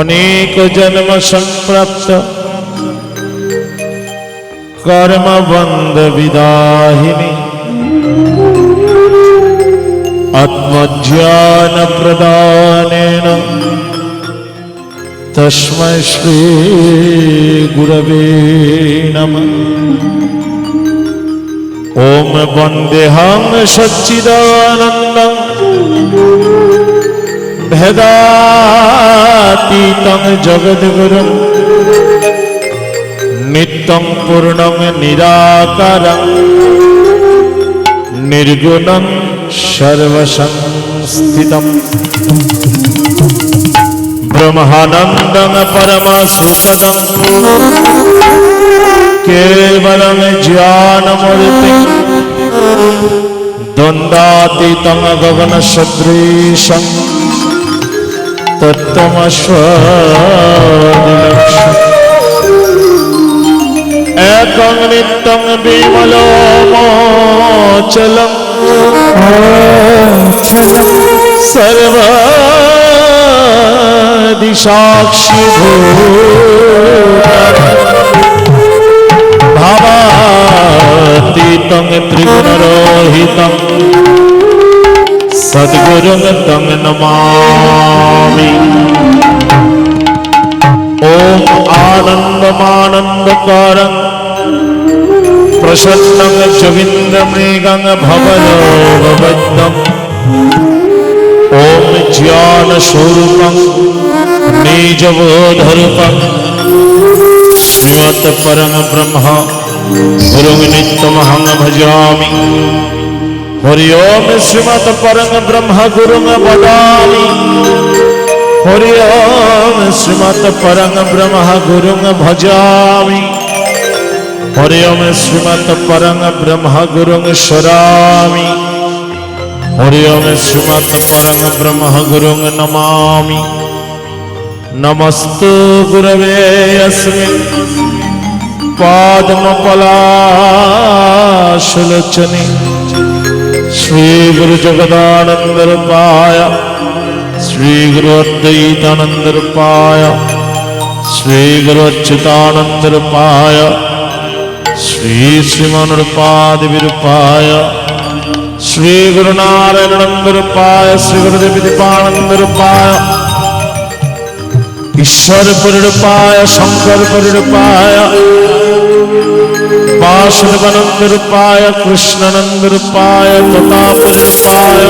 অনেক জন্ম সম্প্রাপ্ত। কর্ম বন্ধ বিদাহিনী আত্মজ্ঞান প্রদানেন। তস্মৈ শ্রী গুরবে নম। ওম বন্দেহং সচ্চিদানন্দম ভেদাতীতং জগদ্গুরুং নিত্যং পূর্ণং নিরাকারং নির্গুণং সর্বসংস্থিতম ব্রহ্মানন্দং পরমসুখদম কেবলং জ্ঞানমূর্তি দ্বন্দ্বাতীতং গগনসদৃশং একং নিত্যং বিমলোমোচলম সর্বাদিসাক্ষী ভাবাতীতং ত্রিগুণরোহিতং સદગુરુ તમ નમામી ઓમ આનંદમાનંદકારં. પ્રસન્નં જવિન્દ્રમૃગં ભવદોભવદમ ઓમ જ્ઞાનસ્વરૂપં નિજવોધરૂપં શ્રીમત્ પરમ બ્રહ્મ. ગુરુનિત્તમહં ભજામી. ভজামি হরি ওম শ্রীমৎ পরম ব্রহ্ম গুরুং বদামি হরি ওম শ্রীমৎ পরম ব্রহ্ম গুরুং ভজামি। হরি ওম শ্রীমৎ পরম ব্রহ্ম গুরুং স্মরামি হরি ওম শ্রীমৎ পরম ব্রহ্ম গুরুং নমামি। নমস্তু গুরবে অস্মিन् ശ്രീ ഗുരുജഗദാനന്ദരൂപായ ശ്രീ ഗുരുദ്വൈതാനന്ദരൂപായ ശ്രീ ഗുരുച്യുതാനന്ദരൂപായ ശ്രീ ശ്രീമാനുരൂപാദിവിരുപ്പായ ശ്രീ ഗുരുനാരായണന്ദരൂപായ ശ്രീ ഗുരുദേവിദിപ്പാനന്ദരൂപായ ഈശ്വരപുരുപ്പായ ശങ്കരപുരുപ്പായ ഭാഷവനന്തിരുപ്പായ കൃഷ്ണനന്തിരുപ്പായ പ്രതാപനിരുപ്പായ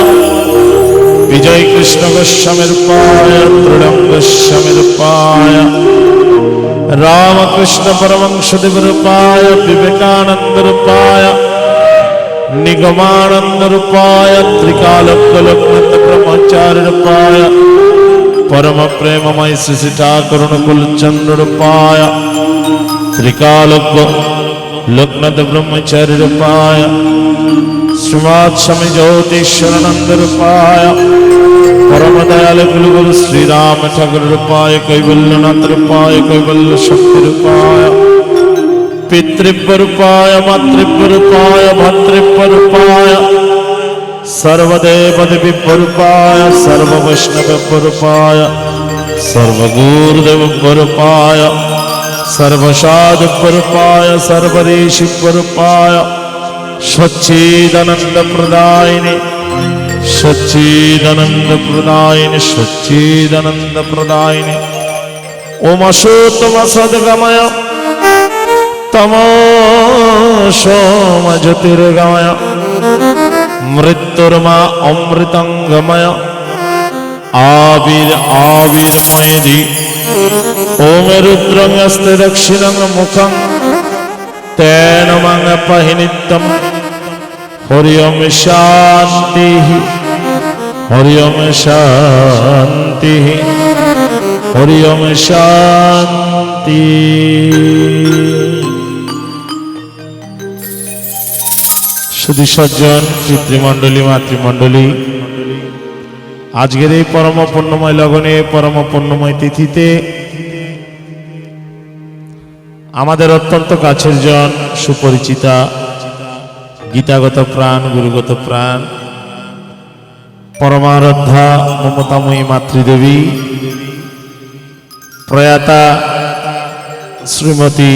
വിജയ് കൃഷ്ണകൃഷമിരുപ്പായ ദൃഢം രാമകൃഷ്ണ പരമംശതിവിരുപ്പായ വിവേകാനന്ദരുപ്പായ നിഗമാനന്ദരുപ്പായ ത്രികാലക്കുലമെന്ന ബ്രഹ്മചാര്യരുപ്പായ പരമപ്രേമമായി ശിശിഠാകരുണ കുൽചന്ദ്രരുപ്പായ लोकनाथ ब्रह्मचर्य पाय श्रीवात्समी समय ज्योति शरणानंद पाया परम दयाल गुरु गुरु श्री राम ठाकुर पाय कैवल्यनाथ पाय कैवल्य शक्ति पाया पितृपर पाय मातृपर पाय भतृपर पाया सर्वदेव विपुरपाय सर्ववैष्णव पुरपाय सर्वगुरुदेव पुरपाय സർവശാദുപ്പുറപ്പായ സർവദേശിപ്പുറപ്പായ സ്വച്ഛീതനന്ദപ്രദായിനി സ്വച്ഛീതനന്ദപ്രദായിനി സ്വച്ഛീതനന്ദപ്രദായിനി ഉമസൂത്തമ സദ്ഗമയ തമോശോമ ജ്യോതിർഗമയ മൃത്യുർമാ അമൃതംഗമയ ആവിർ ആവിർമയ ആവിർമയതി. सर्वऋषिरूपाय सच्चिदानन्दप्रदायिनि सच्चिदानन्दप्रदायिनि सच्चिदानन्दप्रदायिनि ओमसोत्तमसद्गमय তমসোম জ্যোতির্গময় মৃত্যুর্মা অমৃতঙ্গময় আবির আবির্ময়দি ওম রুদ্রঙস্তে দক্ষিণং মুখং তেন মং পহি নিত্যম হরি ওম শান্তি হরি ওম শান্তি হরি ওম শান্তি শান্তি শুধু সজ্জন পিতৃমণ্ডলী মাতৃমণ্ডলী আজকের এই পরম পুণ্যময় লগনে পরম পুণ্যময় তিথিতে আমাদের অত্যন্ত কাছের জন, সুপরিচিতা, গীতাগত প্রাণ, গুরুগত প্রাণ, পরমারাধ্যা, মমতাময়ী মাতৃদেবী, প্রয়াতা শ্রীমতী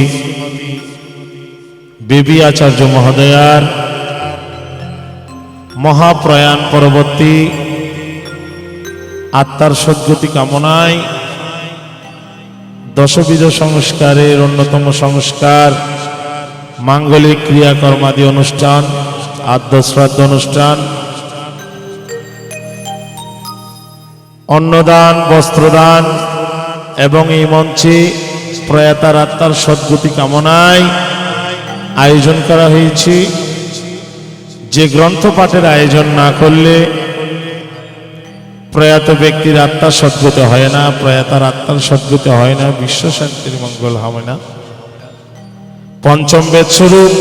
বেবী আচার্য মহোদয়ার মহাপ্রয়াণ পরবর্তী আত্মার সদ্গতি কামনায় দশবিধ সংস্কারের অন্যতম সংস্কার মাঙ্গলিক ক্রিয়াকর্মাদি অনুষ্ঠান আদ্য শ্রাদ্ধ অনুষ্ঠান, অন্নদান, বস্ত্রদান এবং এই মঞ্চে প্রয়াতার আত্মার সদ্গতি কামনায় আয়োজন করা হয়েছে। যে গ্রন্থ পাঠের আয়োজন না করলে প্রয়াত ব্যক্তির আত্মা সদ্গত হয় না, প্রয়াতার আত্মার সদ্গত হয় না, বিশ্ব শান্তির মঙ্গল হবে না। পঞ্চম বেদ স্বরূপ,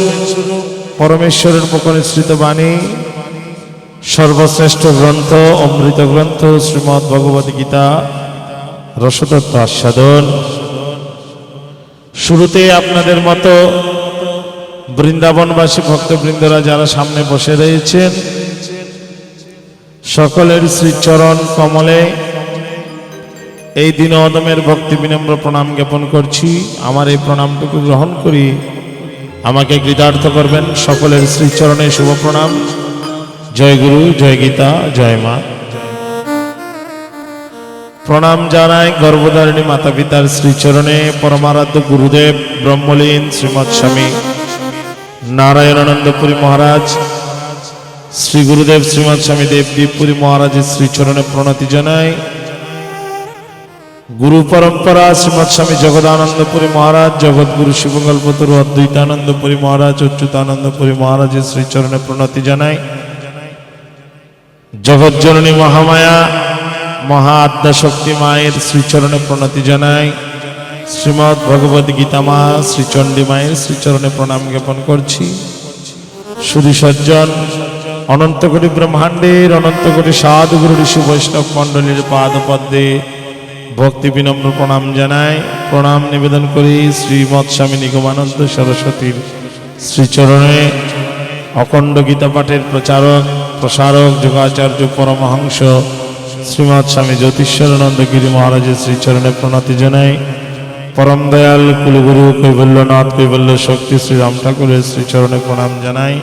পরমেশ্বরের মুখনিসৃত বাণী, সর্বশ্রেষ্ঠ গ্রন্থ, অমৃত গ্রন্থ শ্রীমৎ ভগবত গীতা, রসতত্ত্ব আস্বাদন। শুরুতে আপনাদের মতো বৃন্দাবনবাসী ভক্তবৃন্দরা যারা সামনে বসে রয়েছেন সকলের শ্রীচরণ কমলে। এই দিন অদমের ভক্তি বিনম্র প্রণাম জ্ঞাপন করছি। আমার এই প্রণামটুকু গ্রহণ করি। আমাকে কৃতার্থ করবেন সকলের শ্রীচরণে শুভ প্রণাম। জয় গুরু, জয় গীতা, জয় মা। প্রণাম জানাই গর্ভধারিণী মাতা পিতার শ্রীচরণে পরমারাধ্য গুরুদেব ব্রহ্মলীন শ্রীমৎ স্বামী নারায়ণানন্দপুরী মহারাজ শ্রী গুরুদেব শ্রীমৎ স্বামী দেবদীপপুরী মহারাজের শ্রীচরণে প্রণতি জানাই। গুরু পরম্পরা, শ্রীমৎ স্বামী জগদানন্দপুরী মহারাজ, জগৎগুরু শিবকল্পতরু অদ্বৈতানন্দপুরী মহারাজ, অচ্যুতানন্দপুরী মহারাজের শ্রীচরণে প্রণতি জানাই। জগৎজননী মহামায়া, মহা আদ্যা শক্তি মায়ের শ্রীচরণে প্রণতি জানাই। শ্রীমৎ ভগবত গীতা মা, শ্রীচণ্ডী মায়ের শ্রীচরণে প্রণাম জ্ঞাপন করছি। শুধু সজ্জন অনন্ত কোটি ব্রহ্মাণ্ডের অনন্ত কোটি সাধুগুরু ঋষি বৈষ্ণব মণ্ডলীর পাদপদ্মে ভক্তি বিনম্র প্রণাম জানাই। প্রণাম নিবেদন করি শ্রীমৎ স্বামী নিগমানন্দ সরস্বতীর শ্রীচরণে। অখণ্ড গীতা পাঠের প্রচারক, প্রসারক, যোগাচার্য, পরমহংস শ্রীমৎ স্বামী জ্যোতিষ্বরানন্দ গিরি মহারাজের শ্রীচরণে প্রণতি জানাই। পরম দয়াল কুলগুরু কৈবল্যনাথ কৈবল্য শক্তি শ্রীরাম ঠাকুরের শ্রীচরণে প্রণাম জানাই।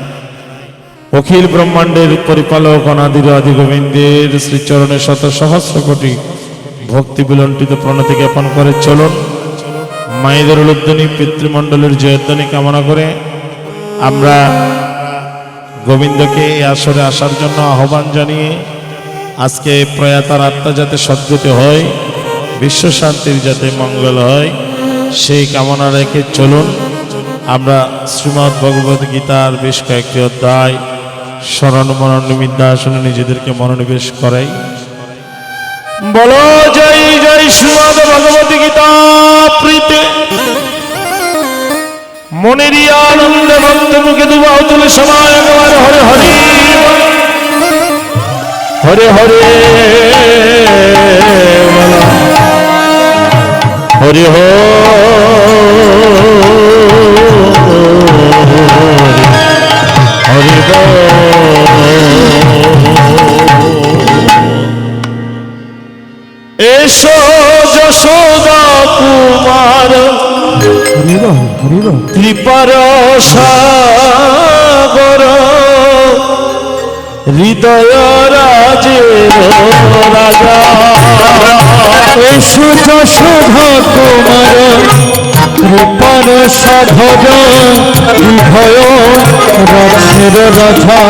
অখিল ব্রহ্মাণ্ডের পরিপালক, অনাদির আদি গোবিন্দের শ্রীচরণের শত সহস্র কোটি ভক্তি বিলণ্টিত প্রণতি জ্ঞাপন করে চলুন। মায়েদের উলুদ্ধনী পিতৃমণ্ডলের জয়ধ্বনি কামনা করে আমরা গোবিন্দকে এই আসরে আসার জন্য আহ্বান জানিয়ে আজকে প্রয়াতার আত্মা যাতে সদ্গতি হয়, বিশ্ব শান্তির যাতে মঙ্গল হয়, সেই কামনা রেখে চলুন। আমরা শ্রীমদ্ ভগবত গীতার বেশ কয়েকটি অধ্যায় স্মরণ মরণ বিদ্যা আসনে নিজেদেরকে মনোনিবেশ করাই। বলো, জয় জয় শ্রীমদ ভগবত গীতা প্রীতে। মনের আনন্দে ভক্ত মুখে দুবাহ তুলে সময় একবার হরে হরে। হরে হরে। হরি হো। হরি। এসো যশোদা কুমার কৃপার সাগর হৃদয় রাজের রাজা এসু যশোধা কুমার কৃপার সাধর হৃদয় রাজের রাজা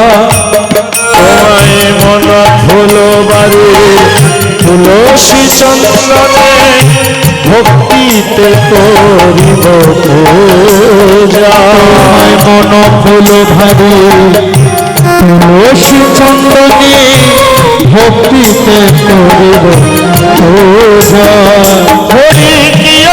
তোমায় মন ফুল বাড়ি তুলসী চন্দনে ভক্তিতে করিব তোমায় মন ফুল ভারি তুলসী চন্দনী ভক্তিতে করিব হরি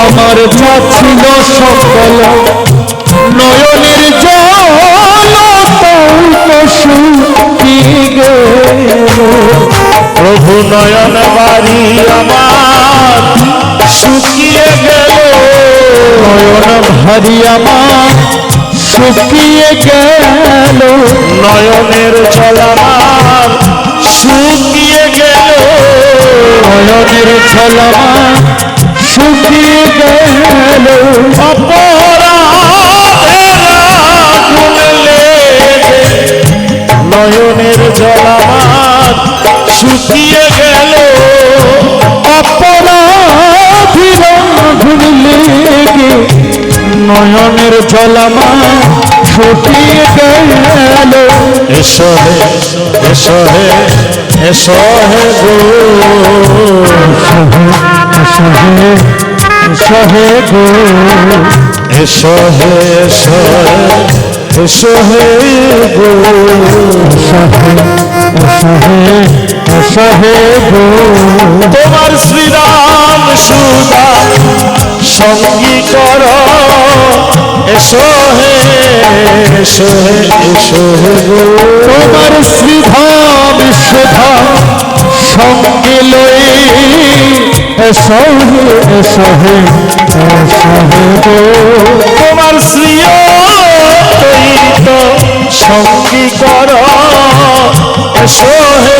আমার যা ছিল সকল নয়নের জল প্রভু নয়ন বাড়ি আমার, শুকিয়ে গেল। নয়ন ভারি আমার, শুকিয়ে গেল। নয়নের জল আমার, শুকিয়ে গেল। নয়নের ছলমা শুকিয়ে গেল। নয়নের জল আমার শুকিয়ে গেল। অপরাধীর আগুন লেগে নয়নের জলমা শুকিয়ে গেল। এসো হে এসো হে এসো হে গো সহে সহে গো এসো হে এসো হে এসো হে গো সহে সহে সহে গো তোমার শ্রীরাম সুদা সঙ্গী কর। এসো হে এসো হে এসো হে। গো তোমার শ্রীধাম সুধা সঙ্গে লয়ে সহে সহে সহে গো। তোমার শ্রীয় তৈত সঙ্গী কর। এসো হে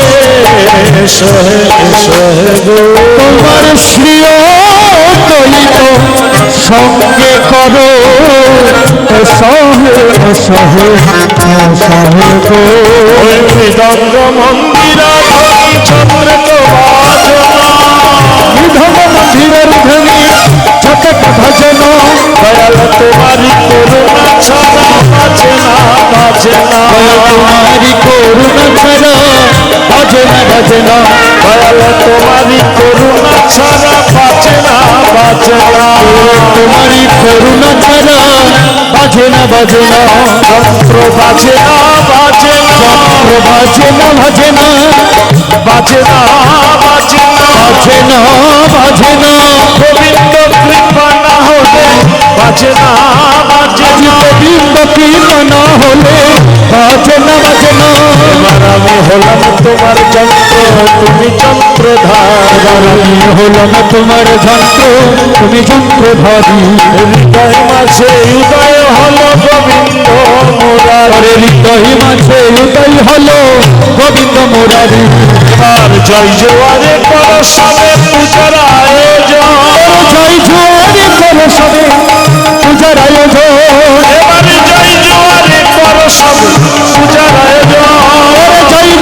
এসো হে এসো হে তোমার শ্রীয় সঙ্গে করো। সহে সহে গো। ওই মৃদঙ্গ মন্দির চন্দ্র বিধব মন্দিরের ধ্বনি ছটক ভজন দয়াল তোমারি করুণা ছাড়া বাজে না বাজে না তোমারি করুণা ছাড়া ভজন ভজন দয়াল তোমারি করুণা ছাড়া বাজে না বাজে না তোমারি করুণা ছাড়া বাজে না বাজে না বাজে না বাজে না। বাজে না বাজে না। বাজে না বাজে না বাজে না বাজে না। গোবিন্দ কৃপা না হলে বাজে না বাজে না। গোবিন্দ কৃপা না আমি হলাম তোমার যন্ত্র তুমি যন্ত্রধার। আমি হলাম তোমার যন্ত্র তুমি যন্ত্রধারী। হৃদয় মাঝে উদয় হলো গোবিন্দ মোরার। হৃদয় মাঝে উদয় হলো গোবিন্দ মুরারি। আর জয় জোয়ারে কর সবে পূজার আয়োজন। জয় জোয়ারে করো সবে পূজার আয়োজন।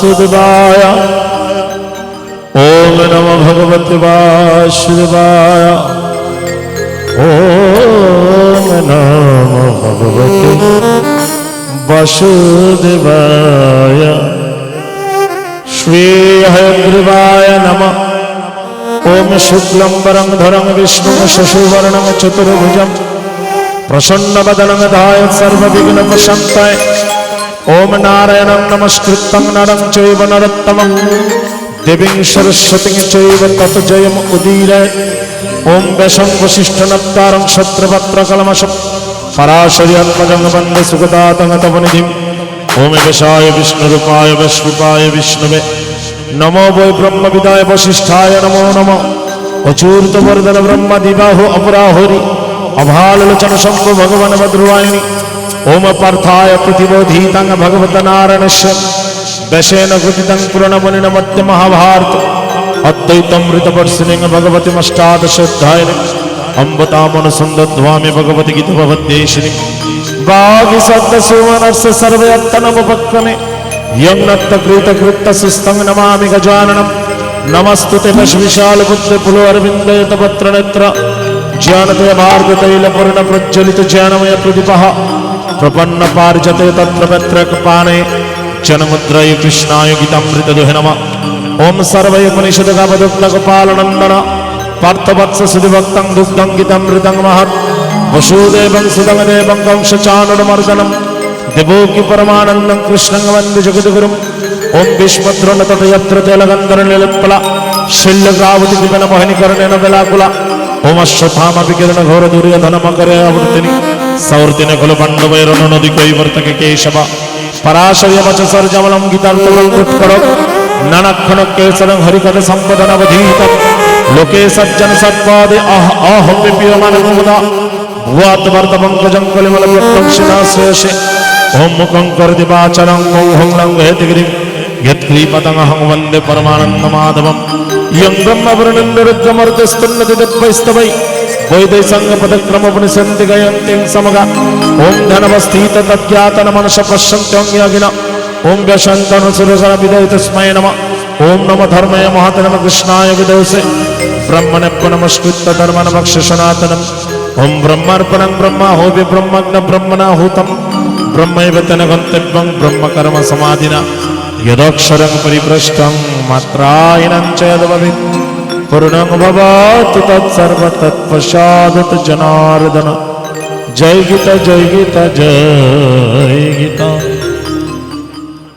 वासुदेवाय ओम नमो भगवते वासुदेवाय ओम नमो भगवते वासुदेवाय श्री हयग्रीवाय नमः ओम शुक्लं वरं धरं विष्णुं शशिवर्णं चतुर्भुजं प्रसन्नवदनं धाय सर्वविघ्नप्रशान्ताय ഓം നാരായണം നമസ്കൃതം നരം ചൈവ നരത്തമം. দেবীং সরস্বতী চৈব তত জয়ম উদীর ওম বেশং বশিষ্ঠনত্তারং শত্রপত্র কলমশম পরাশরিয়ন্মজং বন্দে সুগদাতং তবনিধিম ওম বেশায় বিষ্ণুরূপায় বিষ্ণুপায় বিষ্ণুবে নমো বৈ ব্রহ্মবিদায় বশিষ্ঠায় নমো নম অচূর্ত বরদন ব্রহ্মদিবাহু অপরাহরি অভালোচন শম্ভু ভগবান ভদ্রবাহিনী ओम पार्थाय प्रतिबोधीतं भगवतनारायणस्य दशेन कृतितं पुरणमुनिनमत्यमहाभारत अद्वैतमृतवर्षिणिं भगवतिमष्टादशोध्याय अम्बतामनुसन्दध्वामि भगवति गीतभवद्देशिनि भागिसद्दसुमनस्य सर्वे अत्तनमुपक्रमे यम्नत्तकृतकृत्तसुस्तं नमामि गजाननं नमस्तु ते विशालबुद्धपुलोरविन्दयतपत्रनेत्र ज्ञानतय भारततैलपूर्णप्रज्वलितज्ञानमयप्रदीपः ప్రపన్న పారిజతే తత్రపత్రకపాణే జనముద్రయ కృష్ణాయ గీతామృతదుహ నమ ఓం సర్వైపనిషద్గవదుగ్లకపాలనందన పార్థవత్స సుధిభక్తం దుగ్ధం గీతామృతం మహత్ వసూదేవం సుధమదేవం కంశచానుడమర్దనం దివోకి పరమానందం కృష్ణంగ వంది జగద్గురుం ఓం విశ్వద్రుణతయత్ర తెలగంధర నిలుప్పల శల్యగ్రావతి దివన మోహినికరణ వెలాకుల ఓం అశ్వథామ వికిరణ ఘోర దుర్యోధన మకరే ఆవృతిని ಸೌರ್ತಿನ ಕೊಲು ಬಂಡು ಬೈರನು ನದಿ ಕೊಯ್ ವರ್ತಕ ಕೇಶವ ಪರಾಶರ್ಯ ವಚ ಸರ್ಜಮಲಂ ಗೀತಾರ್ಥಮಂ ಕುಟ್ಕಡ ನನಕ್ಷಣ ಕೇಸರಂ ಹರಿಕಥ ಸಂಪದನವಧೀತ ಲೋಕೇ ಸಜ್ಜನ ಸತ್ಪಾದೆ ಅಹ ಅಹಂ ವಿಪಿಯಮಾನ ಮುಮದ ಭುವಾತ್ ವರ್ತ ಪಂಕಜಂ ಕಲಿಮಲ ಪ್ರಕ್ಷಿಣಾಶ್ರೇಷೆ ಓಂ ಮುಖಂ ಕರ್ದಿ ವಾಚನಂ ಮೌಹಂ ಲಂಘಯತಿ ಗಿರಿಂ ಯತ್ಕ್ರೀಪತಮಹಂ ವಂದೇ ಪರಮಾನಂದ ಮಾಧವಂ ಯಂ ಬ್ರಹ್ಮ ವರ್ಣಂದರುದ್ರಮರ್ಗಸ್ತುನ್ನತಿ सङ्गपदक्रमोपनिषन्ति गयन्तीं समगा ॐ धनवस्थित तज्ञातनमनस पश्यन्त्यङ्गिन ॐ व्यशन्तनुसुरसरविदय तस्मै नमः ॐ नमो धर्मय महत नम कृष्णाय विदोषे ब्रह्मणप्प नमस्कृत्य धर्मनमक्ष सनातनम् ॐ ब्रह्मार्पणं ब्रह्म होभि ब्रह्मज्ञ ब्रह्मणाहूतम् ब्रह्मैव तेन गन्तव्यं ब्रह्मकर्म समाधिना यदक्षरं परिभ्रष्टं मात्रायणं च यद्भवेत् पूर्णं भवतु तत्सर्वतत्पश्चादत जनार्दन। जय गीता जय गीता जय